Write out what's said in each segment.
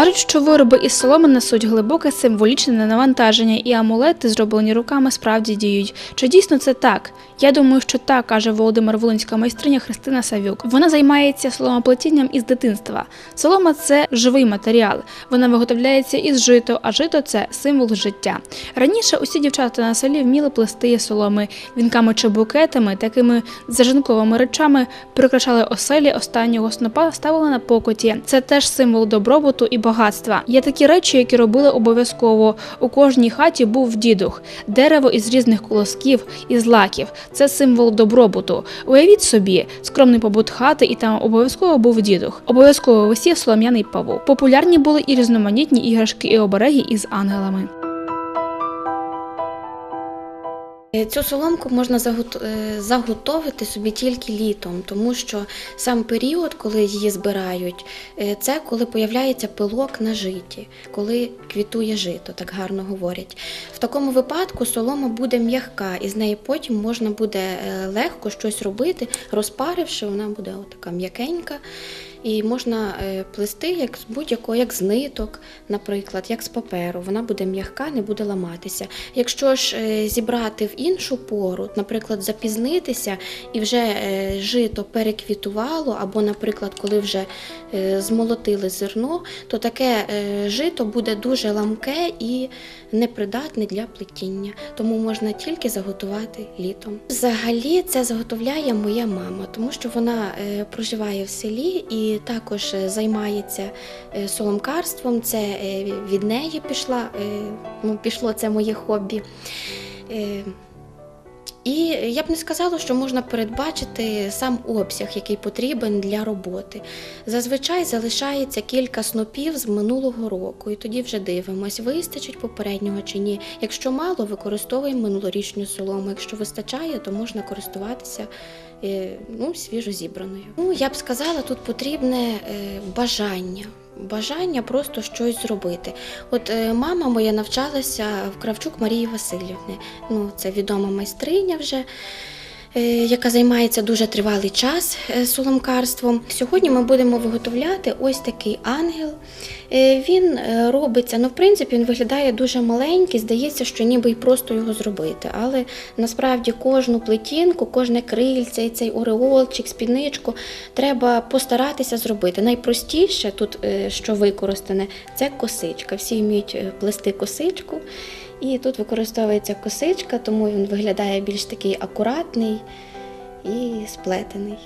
Кажуть, що вироби із соломи несуть глибоке символічне навантаження, і амулети, зроблені руками, справді діють. Чи дійсно це так? Я думаю, що так, каже Володимир Волинська майстриня Христина Савюк. Вона займається соломоплетінням із дитинства. Солома це живий матеріал. Вона виготовляється із жито, а жито це символ життя. Раніше усі дівчата на селі вміли плести соломи вінками чи букетами, такими зажинковими речами прикрашали оселі останнього снопа, ставили на покоті. Це теж символ добробуту і багатства. Є такі речі, які робили обов'язково. У кожній хаті був дідух, дерево із різних колосків із лаків. Це символ добробуту. Уявіть собі, скромний побут хати, і там обов'язково був дідух. Обов'язково висів солом'яний павук. Популярні були і різноманітні іграшки і обереги із ангелами. Цю соломку можна е, заготовити собі тільки літом, тому що сам період, коли її збирають, е, це коли появляється пилок на житі, коли квітує жито, так гарно говорять. В такому випадку солома буде м'яка, і з неї потім можна буде е, легко щось робити, розпаривши, вона буде така м'якенька. І можна е, плести як з будь-якого, як з ниток, наприклад, як з паперу. Вона буде м'яка, не буде ламатися. Якщо ж е, зібрати в іншу пору, наприклад, запізнитися і вже е, жито переквітувало, або, наприклад, коли вже змолотили зерно, то таке жито буде дуже ламке і непридатне для плетіння. Тому можна тільки заготувати літом. Взагалі це заготовляє моя мама, тому що вона проживає в селі і також е, займається е, соломкарством. Це е, від неї пішла, ну, пішло це моє хобі. І я б не сказала, що можна передбачити сам обсяг, який потрібен для роботи. Зазвичай залишається кілька снопів з минулого року, і тоді вже дивимось, вистачить попереднього чи ні. Якщо мало, використовуємо минулорічну солому. Якщо вистачає, то можна користуватися е, ну, свіжо зібраною. Ну, я б сказала, тут потрібне е, бажання. Бажання просто щось зробити. От е, мама моя навчалася в Кравчук Марії Васильівни. Ну, це відома майстриня вже, яка займається дуже тривалий час е, соломкарством. Сьогодні ми будемо виготовляти ось такий ангел. Е, Він е, робиться, ну, в принципі, він виглядає дуже маленький, здається, що ніби й просто його зробити. Але насправді кожну плетінку, кожне крильце, цей ореолчик, спідничку треба постаратися зробити. Найпростіше тут, е, що використане, це косичка. Всі вміють е, плести косичку. І тут використовується косичка, тому він виглядає більш такий акуратний і сплетений.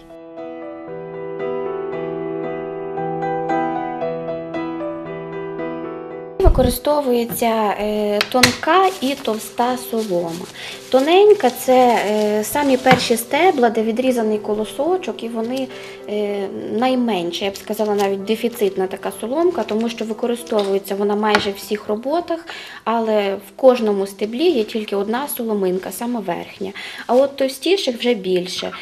Використовується е, тонка і товста солома. Тоненька це е, самі перші стебла, де відрізаний колосочок, і вони е, найменше, я б сказала, навіть дефіцитна така соломка, тому що використовується вона майже в всіх роботах, але в кожному стеблі є тільки одна соломинка, саме верхня. А от товстіших вже більше.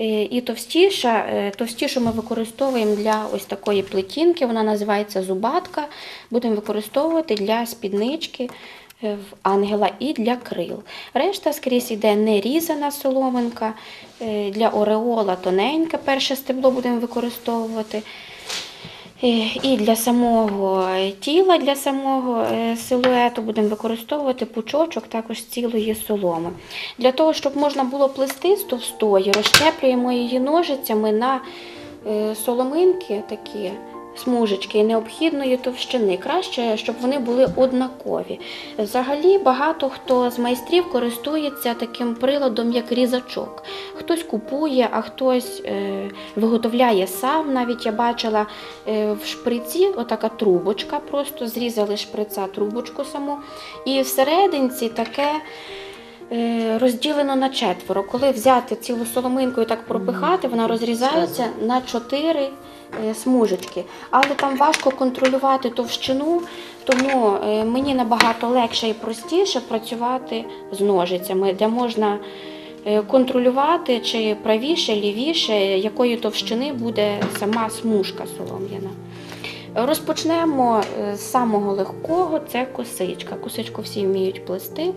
Е, І товстіша, е, товстішу ми використовуємо для ось такої плетінки, вона називається зубатка. Будемо використовувати для спіднички е, в ангела і для крил. Решта скрізь йде нерізана соломинка, для ореола тоненьке перше стебло будемо використовувати. Е, І для самого тіла, для самого е, силуету будемо використовувати пучочок також цілої соломи. Для того, щоб можна було плести з товстої, розщеплюємо її ножицями на е, соломинки такі. Смужечки необхідної товщини. Краще, щоб вони були однакові. Взагалі, багато хто з майстрів користується таким приладом, як різачок. Хтось купує, а хтось е, виготовляє сам. Навіть я бачила е, в шприці отака трубочка, просто зрізали шприца трубочку саму. І всерединці таке е, розділено на четверо. Коли взяти цілу соломинку і так пропихати, вона розрізається на чотири смужечки. Але там важко контролювати товщину, тому е, мені набагато легше і простіше працювати з ножицями, де можна е, контролювати, чи правіше, лівіше, якої товщини буде сама смужка солом'яна. Розпочнемо е, з самого легкого це косичка. Косичку всі вміють плести,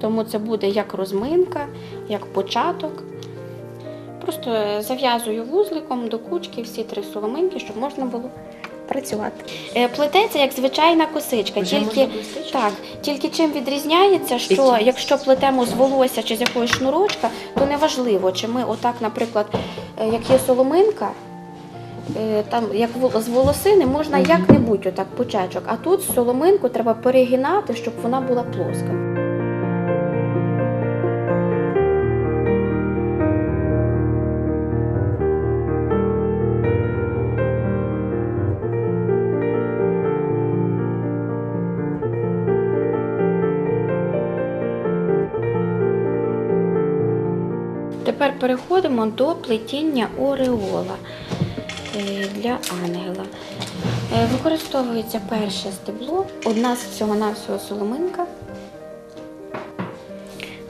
тому це буде як розминка, як початок. Просто е, зав'язую вузликом до кучки всі три соломинки, щоб можна було працювати. Е, Плететься як звичайна косичка, Вже тільки так, тільки чим відрізняється, що якщо плетемо з волосся чи з якогось шнурочка, то неважливо, чи ми отак, наприклад, е, як є соломинка. Там як з волосини можна як-небудь отак почечок, а тут соломинку треба перегинати, щоб вона була плоска. Переходимо до плетіння ореола е, для ангела. Е, Використовується перше стебло, одна з всього-навсього соломинка.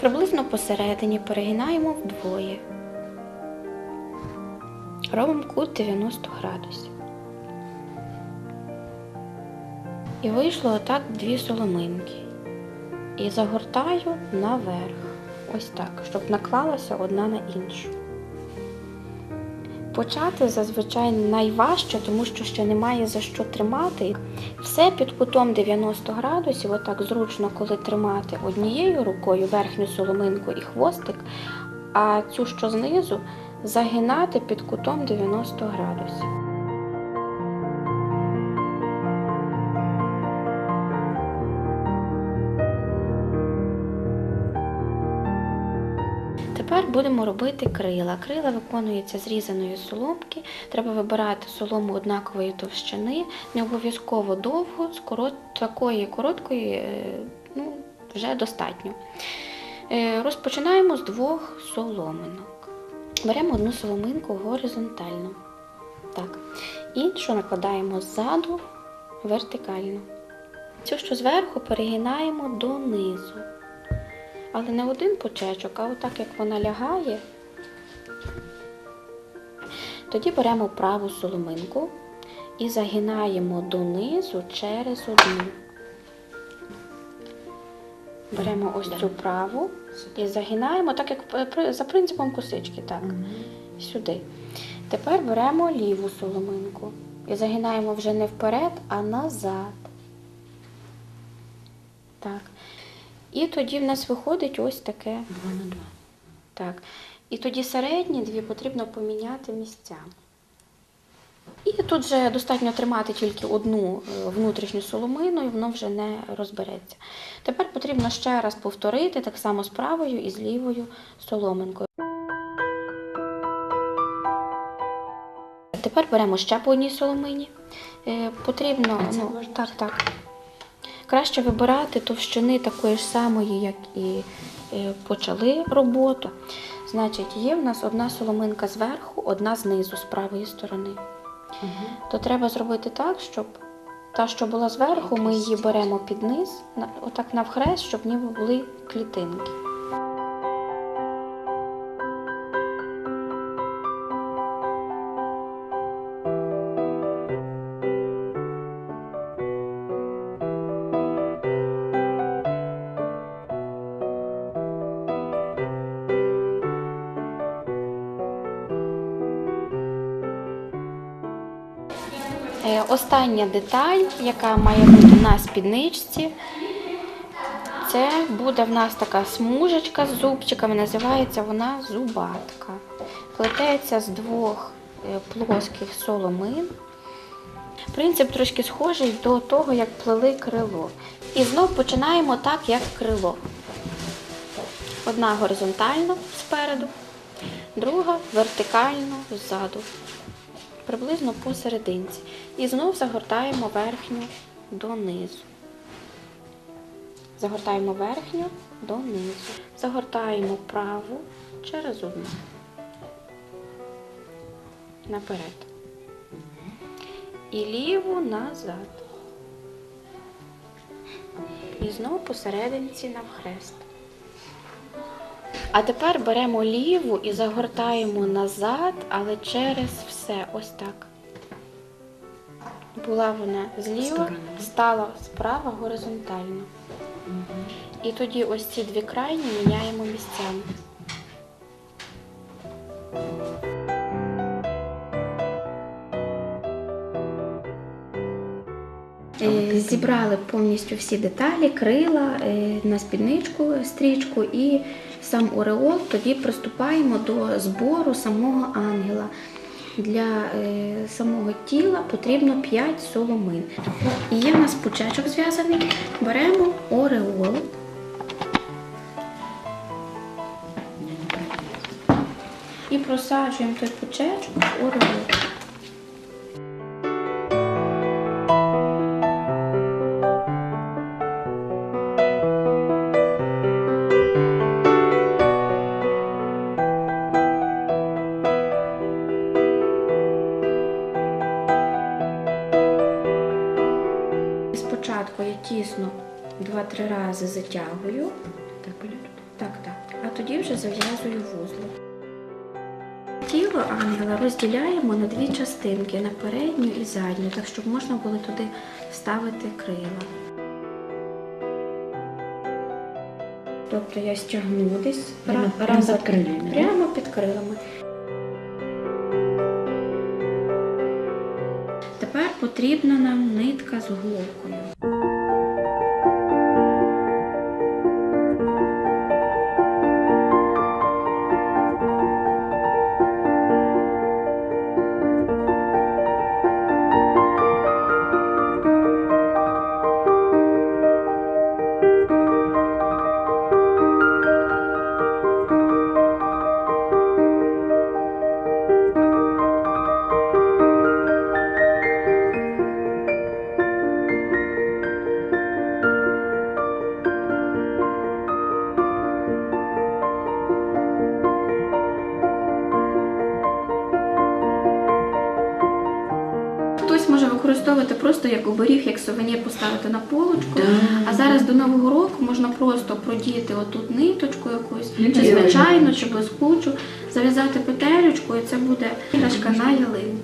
Приблизно посередині перегинаємо вдвоє. Робимо кут 90 градусів. І вийшло отак дві соломинки. І загортаю наверх. Ось так, щоб наклалася одна на іншу. Почати зазвичай найважче, тому що ще немає за що тримати. Все під кутом 90 градусів, отак зручно, коли тримати однією рукою верхню соломинку і хвостик, а цю, що знизу, загинати під кутом 90 градусів. Тепер будемо робити крила. Крила виконуються з різаної соломки. Треба вибирати солому однакової товщини, не обов'язково довго, з корот... такої короткої е, ну, вже достатньо. Е, Розпочинаємо з двох соломинок. Беремо одну соломинку горизонтально. Так. Іншу накладаємо ззаду вертикально. Цю, що зверху, перегинаємо донизу. Але не один почечок, а отак як вона лягає. Тоді беремо праву соломинку і загинаємо донизу через одну. Беремо ось цю праву і загинаємо, так як е, за принципом косички, так, сюди. Тепер беремо ліву соломинку і загинаємо вже не вперед, а назад. Так. І тоді в нас виходить ось таке. Два на два. Так. І тоді середні дві потрібно поміняти місцями. І тут вже достатньо тримати тільки одну е, внутрішню соломину, і воно вже не розбереться. Тепер потрібно ще раз повторити так само з правою і з лівою соломинкою. Тепер беремо ще по одній соломині. Е, Потрібно ну, так, так. Краще вибирати товщини такої ж самої, як і е, почали роботу. Значить, є в нас одна соломинка зверху, одна знизу, з правої сторони. То треба зробити так, щоб та, що була зверху, ми її беремо під низ, отак навхрест, щоб ніби були клітинки. Остання деталь, яка має бути на спідничці, це буде в нас така смужечка з зубчиками, називається вона зубатка. Плететься з двох е, плоских соломин. Принцип трошки схожий до того, як плели крило. І знов починаємо так, як крило. Одна горизонтально спереду, друга вертикально ззаду приблизно посерединці. І знов загортаємо верхню донизу. Загортаємо верхню донизу. Загортаємо праву через одну. Наперед. І ліву назад. І знов посерединці навхрест. А тепер беремо ліву і загортаємо назад, але через все. Ось так. Була вона зліва, стала справа горизонтально. І тоді ось ці дві крайні міняємо місцями. Зібрали повністю всі деталі, крила е, на спідничку, стрічку і сам ореол. Тоді приступаємо до збору самого ангела. Для е, самого тіла потрібно 5 соломин. І є в нас пучечок зв'язаний. Беремо ореол. І просаджуємо той пучечок в ореол. Зав'язую вузло. Тіло ангела розділяємо на дві частинки на передню і задню, так щоб можна було туди вставити крила. Тобто я стягну десь Прямо- прямо під крилами. Прямо під крилами. Тепер потрібна нам нитка з голкою. Просто як оберіг, як сувенір поставити на полочку. А зараз до нового року можна просто продіти отут ниточку якусь, чи звичайно, чи блискучу, зав'язати петелючку, і це буде іграшка на ялинку.